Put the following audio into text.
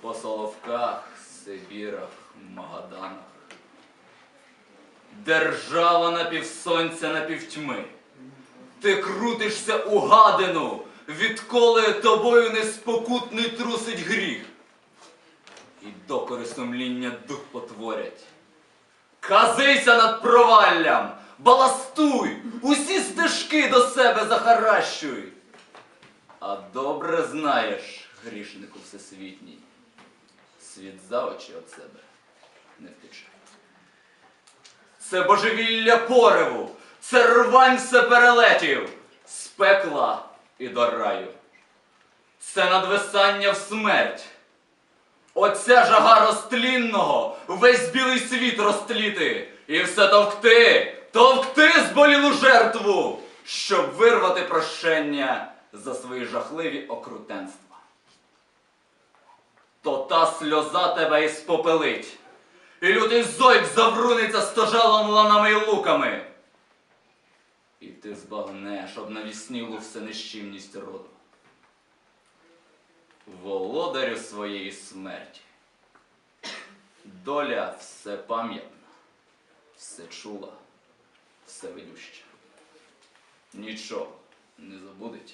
по Соловках, Сибірах, Магаданах. Держава напівсонця напівтьми. Ти крутишся у гадину, відколи тобою неспокутний трусить гріх. І докори сумління дух потворять. Казися над проваллям, баластуй, усі стежки до себе захаращуй. А добре знаєш, грішнику всесвітній, світ за очі від себе не втече. Це божевілля пориву, це рвань всеперелетів, з пекла і до раю. Це надвисання в смерть. Оця жага розтлінного, весь білий світ розтліти, і все товкти, товкти зболілу жертву, щоб вирвати прощення за свої жахливі окрутенства. То та сльоза тебе і спопелить, і лютий зойк завруниться стожалом ланами й луками. І ти збагнеш обнавіснілу всенищівність роду володарю своєї смерті. Доля всепам'ятна, всечула, всевидюща. Нічого не забудеть.